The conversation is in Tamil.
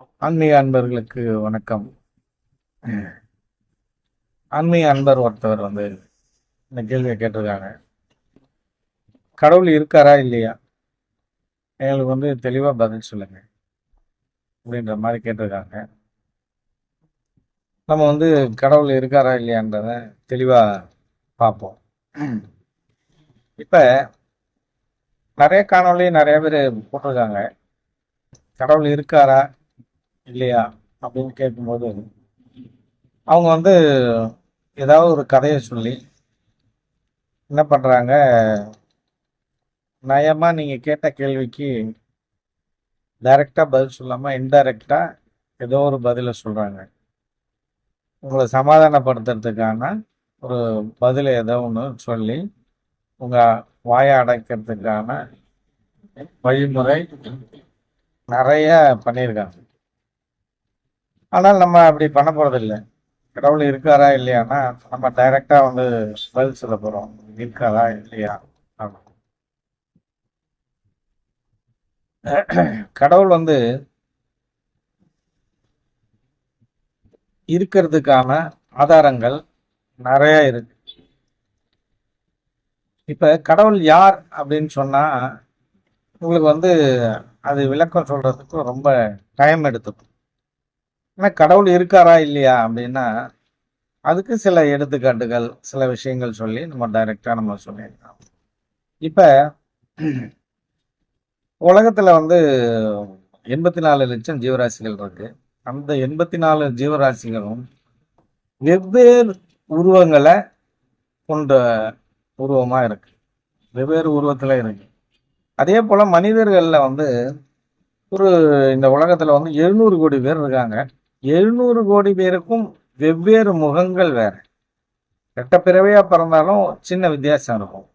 ஆன்மீக அன்பர்களுக்கு வணக்கம். ஆன்மீக அன்பர் ஒருத்தவர் வந்து இந்த கேள்வியை கேட்டிருக்காங்க. கடவுள் இருக்காரா இல்லையா? எங்களுக்கு வந்து தெளிவாக பதில் சொல்லுங்க. அப்படின்ற மாதிரி கேட்டிருக்காங்க. நம்ம வந்து கடவுள் இருக்காரா இல்லையான்றத தெளிவாக பார்ப்போம். இப்போ நிறைய காணொலி நிறைய பேர் போட்டிருக்காங்க. கடவுள் இருக்காரா? இல்லையா? அப்படின்னு கேட்கும்போது அவங்க வந்து ஏதாவது ஒரு கதையை சொல்லி என்ன பண்ணுறாங்க நயமாக நீங்கள் கேட்ட கேள்விக்கு டைரெக்டாக பதில் சொல்லாமல் இன்டைரக்டாக ஏதோ ஒரு பதிலை சொல்கிறாங்க உங்களை சமாதானப்படுத்துறதுக்கான ஒரு பதிலை ஏதோ ஒன்று சொல்லி உங்கள் வாயை அடைக்கிறதுக்கான வழிமுறை நிறைய பண்ணியிருக்காங்க. ஆனால் நம்ம அப்படி பண்ண போகிறதில்ல கடவுள் இருக்காரா இல்லையானா நம்ம டைரெக்டாக வந்து பதில் சொல்ல போகிறோம் இருக்காரா இல்லையா? கடவுள் வந்து இருக்கிறதுக்கான ஆதாரங்கள் நிறைய இருக்கு. இப்ப கடவுள் யார் அப்படின்னு சொன்னா உங்களுக்கு வந்து அது விளக்கம் சொல்றதுக்கு ரொம்ப டைம் எடுத்துக்கும். ஆனால் கடவுள் இருக்காரா இல்லையா அப்படின்னா அதுக்கு சில எடுத்துக்காட்டுகள் சில விஷயங்கள் சொல்லி நம்ம டைரெக்டாக நம்ம சொல்லியிருக்கோம் இப்போ உலகத்தில் வந்து எண்பத்தி நாலு லட்சம் ஜீவராசிகள் இருக்கு. அந்த எண்பத்தி நாலு ஜீவராசிகளும் வெவ்வேறு உருவங்களை கொண்ட உருவமாக இருக்கு. வெவ்வேறு உருவத்தில் இருக்கு. அதே போல் மனிதர்களில் வந்து ஒரு இந்த உலகத்தில் வந்து எழுநூறு கோடி பேர் இருக்காங்க. எழுநூறு கோடி பேருக்கும் வெவ்வேறு முகங்கள் வேறு. கெட்ட பிறவையாக பிறந்தாலும் சின்ன வித்தியாசம் இருக்கும்.